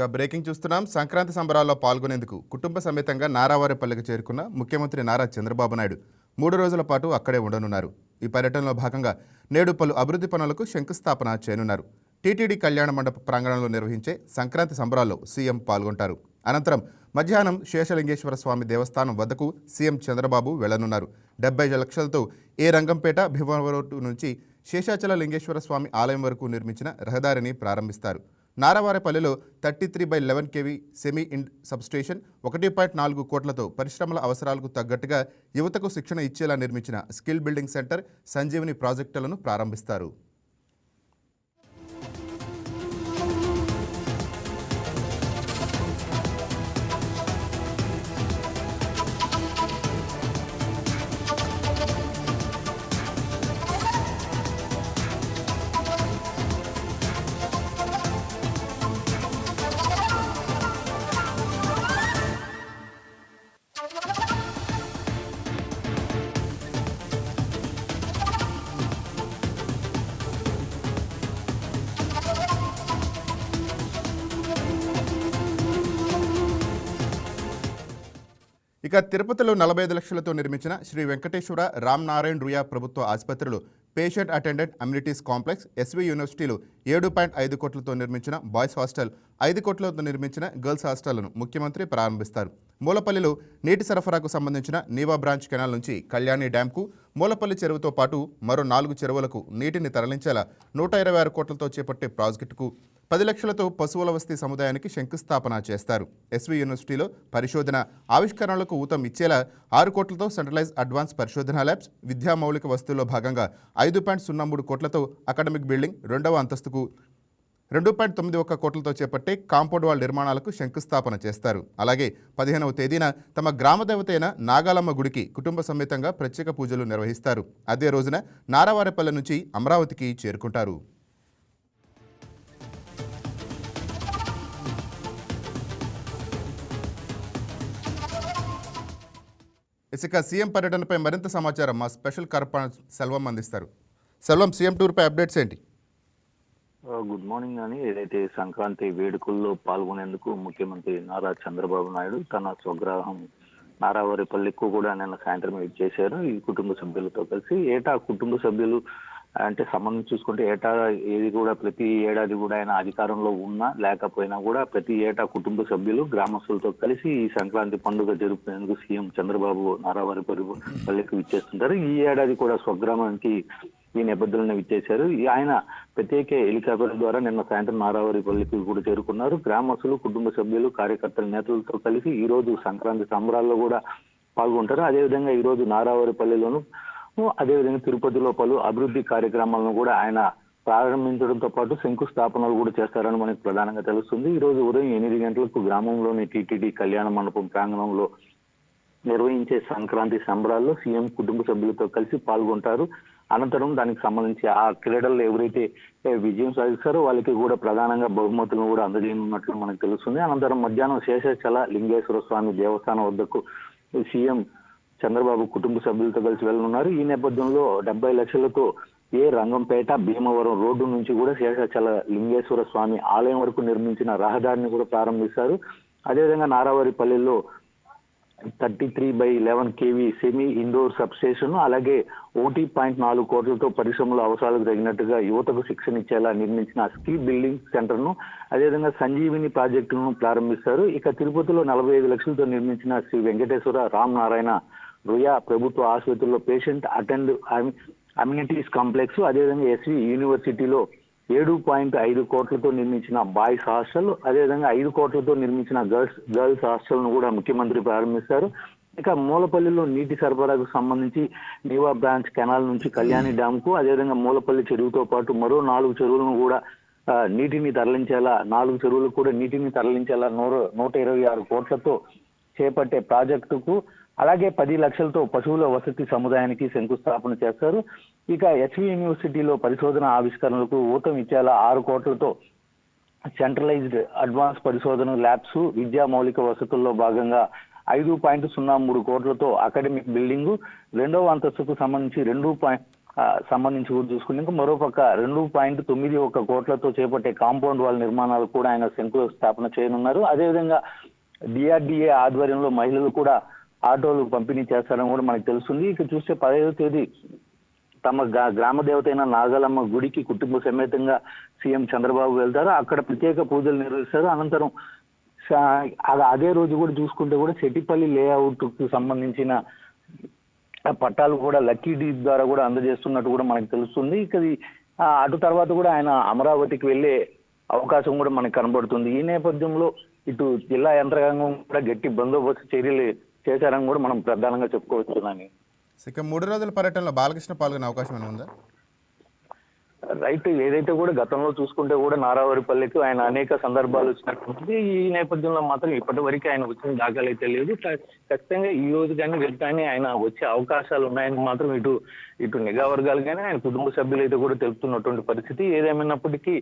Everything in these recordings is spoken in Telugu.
ఇక బ్రేకింగ్ చూస్తున్నాం. సంక్రాంతి సంబరాల్లో పాల్గొనేందుకు కుటుంబ సమేతంగా నారావారిపల్లికి చేరుకున్న ముఖ్యమంత్రి నారా చంద్రబాబు నాయుడు మూడు రోజుల పాటు అక్కడే ఉండనున్నారు. ఈ పర్యటనలో భాగంగా నేడు పలు అభివృద్ధి పనులకు శంకుస్థాపన చేయనున్నారు. టీటీడీ కళ్యాణ మండప ప్రాంగణంలో నిర్వహించే సంక్రాంతి సంబరాల్లో సీఎం పాల్గొంటారు. అనంతరం మధ్యాహ్నం శేషలింగేశ్వర స్వామి దేవస్థానం వద్దకు సీఎం చంద్రబాబు వెళ్ళనున్నారు. డెబ్బై లక్షలతో ఏ రంగంపేట భీమవరం నుంచి శేషాచల లింగేశ్వర స్వామి ఆలయం వరకు నిర్మించిన రహదారిని ప్రారంభిస్తారు. నారవారపల్లిలో thirty three by eleven KV semi indoor substation ఒకటి పాయింట్ నాలుగు కోట్లతో పరిశ్రమల అవసరాలకు తగ్గట్టుగా యువతకు శిక్షణ ఇచ్చేలా నిర్మించిన స్కిల్ బిల్డింగ్ సెంటర్ సంజీవని ప్రాజెక్టులను ప్రారంభిస్తారు. ఇక తిరుపతిలో నలభై ఐదు లక్షలతో నిర్మించిన శ్రీ వెంకటేశ్వర రామ్నారాయణ్ రుయా ప్రభుత్వ ఆసుపత్రులు patient attendant amenities complex SV యూనివర్సిటీలు ఏడు పాయింట్ ఐదు కోట్లతో నిర్మించిన బాయ్స్ హాస్టల్ ఐదు కోట్లతో నిర్మించిన గర్ల్స్ హాస్టళ్ళను ముఖ్యమంత్రి ప్రారంభిస్తారు. మూలపల్లిలో నీటి సరఫరాకు సంబంధించిన నీవా బ్రాంచ్ కెనాల్ నుంచి కళ్యాణి డ్యాంకు మూలపల్లి చెరువుతో పాటు మరో నాలుగు చెరువులకు నీటిని తరలించేలా నూట ఇరవై ఆరు కోట్లతో చేపట్టే ప్రాజెక్టుకు పది లక్షలతో పశువుల వస్తీ సముదాయానికి శంకుస్థాపన చేస్తారు. ఎస్వి యూనివర్సిటీలో పరిశోధన ఆవిష్కరణలకు ఊతం ఇచ్చేలా ఆరు కోట్లతో సెంట్రలైజ్ అడ్వాన్స్ పరిశోధన ల్యాబ్స్ విద్యా మౌలిక వస్తువుల్లో భాగంగా ఐదు పాయింట్ సున్నా మూడు కోట్లతో అకాడమిక్ బిల్డింగ్ రెండవ అంతస్తుకు రెండు పాయింట్ తొమ్మిది ఒక్క కోట్లతో చేపట్టే కాంపౌండ్ వాల్ నిర్మాణాలకు శంకుస్థాపన చేస్తారు. అలాగే పదిహేనవ తేదీన తమ గ్రామ దేవత అయిన నాగాలమ్మ గుడికి కుటుంబ సమేతంగా ప్రత్యేక పూజలు నిర్వహిస్తారు. అదే రోజున నారావారిపల్లె నుంచి అమరావతికి చేరుకుంటారు. ఇసుక సీఎం పర్యటనపై మరింత సమాచారం మా స్పెషల్ కరస్పాండెంట్ సెల్వం అందిస్తారు. సెల్వం సీఎం టూర్పై అప్డేట్స్ ఏంటి? గుడ్ మార్నింగ్ అని ఏదైతే సంక్రాంతి వేడుకల్లో పాల్గొనేందుకు ముఖ్యమంత్రి నారా చంద్రబాబు నాయుడు తన స్వగ్రాహం నారావారిపల్లికు కూడా నిన్న సాయంత్రం చేశారు. ఈ కుటుంబ సభ్యులతో కలిసి ఏటా కుటుంబ సభ్యులు అంటే సంబంధం చూసుకుంటే ఏటా ఏది కూడా ప్రతి ఏడాది కూడా ఆయన అధికారంలో ఉన్నా లేకపోయినా కూడా ప్రతి ఏటా కుటుంబ సభ్యులు గ్రామస్తులతో కలిసి ఈ సంక్రాంతి పండుగ జరుపుకునేందుకు సీఎం చంద్రబాబు నారావారిపల్లి పల్లెకు ఇచ్చేస్తుంటారు ఈ ఏడాది కూడా స్వగ్రామానికి ఈ నేపథ్యంలో విచ్చేశారు. ఈ ఆయన ప్రత్యేక హెలికాప్టర్ ద్వారా నిన్న సాయంత్రం నారావారిపల్లికి కూడా చేరుకున్నారు. గ్రామస్తులు కుటుంబ సభ్యులు కార్యకర్తల నేతలతో కలిసి ఈ రోజు సంక్రాంతి సంబరాల్లో కూడా పాల్గొంటారు. అదేవిధంగా ఈ రోజు నారావారిపల్లిలోను అదేవిధంగా తిరుపతిలో పలు అభివృద్ధి కార్యక్రమాలను కూడా ఆయన ప్రారంభించడంతో పాటు శంకుస్థాపనలు కూడా చేస్తారని మనకు ప్రధానంగా తెలుస్తుంది. ఈ రోజు ఉదయం ఎనిమిది గంటలకు గ్రామంలోని టీటీడీ కళ్యాణ మండపం ప్రాంగణంలో నిర్వహించే సంక్రాంతి సంబరాల్లో సీఎం కుటుంబ సభ్యులతో కలిసి పాల్గొంటారు. అనంతరం దానికి సంబంధించి ఆ క్రీడల్లో ఎవరైతే విజయం సాధిస్తారో వాళ్ళకి కూడా ప్రధానంగా బహుమతులను కూడా అందజేయనున్నట్లు మనకు తెలుస్తుంది. అనంతరం మధ్యాహ్నం శేషాచల లింగేశ్వర స్వామి దేవస్థానం వద్దకు సీఎం చంద్రబాబు కుటుంబ సభ్యులతో కలిసి వెళ్ళనున్నారు. ఈ నేపథ్యంలో డెబ్బై లక్షలతో ఏ రంగంపేట భీమవరం రోడ్డు నుంచి కూడా శేషాచల లింగేశ్వర స్వామి ఆలయం వరకు నిర్మించిన రహదారిని కూడా ప్రారంభిస్తారు. అదేవిధంగా నారావారిపల్లిలో thirty three by eleven KV semi indoor substation అలాగే ఒకటి పాయింట్ నాలుగు కోట్లతో పరిశ్రమల అవసరాలకు తగినట్టుగా యువతకు శిక్షణ ఇచ్చేలా నిర్మించిన స్కిల్ బిల్డింగ్ సెంటర్ను అదేవిధంగా సంజీవిని ప్రాజెక్టును ప్రారంభిస్తారు. ఇక తిరుపతిలో నలభై ఐదు లక్షలతో నిర్మించిన శ్రీ వెంకటేశ్వర రామ్ నారాయణ రుయా ప్రభుత్వ ఆసుపత్రిలో పేషెంట్ అటెండ్ అమ్యూనిటీస్ కాంప్లెక్స్ అదేవిధంగా ఎస్వి యూనివర్సిటీలో ఏడు పాయింట్ ఐదు కోట్లతో నిర్మించిన బాయ్స్ హాస్టల్ అదేవిధంగా ఐదు కోట్లతో నిర్మించిన గర్ల్స్ గర్ల్స్ హాస్టల్ను కూడా ముఖ్యమంత్రి ప్రారంభిస్తారు. ఇక మూలపల్లిలో నీటి సరఫరాకు సంబంధించి నీవా బ్రాంచ్ కెనాల్ నుంచి కళ్యాణి డ్యామ్కు అదేవిధంగా మూలపల్లి చెరువుతో పాటు మరో నాలుగు చెరువులను కూడా నీటిని తరలించేలా నాలుగు చెరువులకు కూడా నీటిని తరలించేలా నూరు నూట ఇరవై ఆరు కోట్లతో చేపట్టే ప్రాజెక్టుకు అలాగే పది లక్షలతో పశువుల వసతి సముదాయానికి శంకుస్థాపన చేస్తారు. ఇక హెచ్వి యూనివర్సిటీలో పరిశోధన ఆవిష్కరణలకు ఊతం ఇచ్చేలా ఆరు కోట్లతో సెంట్రలైజ్డ్ అడ్వాన్స్ పరిశోధన ల్యాబ్స్ విద్యా మౌలిక వసతుల్లో భాగంగా ఐదు పాయింట్ సున్నా మూడు కోట్లతో అకాడమిక్ బిల్డింగ్ రెండవ అంతస్తుకు సంబంధించి రెండు పాయింట్ సంబంధించి కూడా చూసుకుంటే మరోపక్క రెండు పాయింట్ తొమ్మిది ఒక కోట్లతో చేపట్టే కాంపౌండ్ వాల్ నిర్మాణాలు కూడా ఆయన శంకుస్థాపన చేయనున్నారు. అదేవిధంగా డిఆర్డిఏ ఆధ్వర్యంలో మహిళలు కూడా ఆటోలు పంపిణీ చేస్తారని కూడా మనకు తెలుస్తుంది. ఇక చూస్తే పదహైదో తేదీ తమ గ్రామ దేవత అయిన నాగలమ్మ గుడికి కుటుంబ సమేతంగా సీఎం చంద్రబాబు వెళ్తారు. అక్కడ ప్రత్యేక పూజలు నిర్వహిస్తారు. అనంతరం అదే రోజు కూడా చూసుకుంటే కూడా చెట్టిపల్లి లేఅవుట్కు సంబంధించిన పట్టాలు కూడా లక్కీ డీ ద్వారా కూడా అందజేస్తున్నట్టు కూడా మనకు తెలుస్తుంది. ఇక అటు తర్వాత కూడా ఆయన అమరావతికి వెళ్ళే అవకాశం కూడా మనకు కనబడుతుంది. ఈ నేపథ్యంలో ఇటు జిల్లా యంత్రాంగం కూడా గట్టి బందోబస్తు చర్యలు చేశారని కూడా మనం ప్రధానంగా చెప్పుకోవచ్చునని. ఇక మూడు రోజుల పర్యటనలో బాలకృష్ణ పాల్గొనే అవకాశం ఏమైనా ఉందా? రైట్ ఏదైతే కూడా గతంలో చూసుకుంటే కూడా నారావారిపల్లికి ఆయన అనేక సందర్భాలు వచ్చినట్టుంది ఈ నేపథ్యంలో మాత్రం ఇప్పటి వరకు ఆయన వచ్చిన దాఖలు అయితే లేదు. ఖచ్చితంగా ఈ రోజు కానీ రేపు కానీ ఆయన వచ్చే అవకాశాలు ఉన్నాయని మాత్రం ఇటు ఇటు నిఘా వర్గాలు కానీ ఆయన కుటుంబ సభ్యులు అయితే కూడా తెలుపుతున్నటువంటి పరిస్థితి. ఏదేమైనప్పటికీ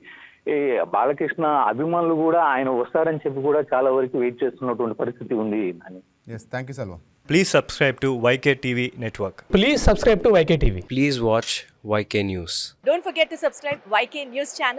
ఈ బాలకృష్ణ అభిమానులు కూడా ఆయన వస్తారని చెప్పి కూడా చాలా వరకు వెయిట్ చేస్తున్నటువంటి పరిస్థితి ఉంది అని. Yes, thank you, Salom. Please subscribe to YKTV Network. Please subscribe to YKTV. Please watch YK News. Don't forget to subscribe YK News channel.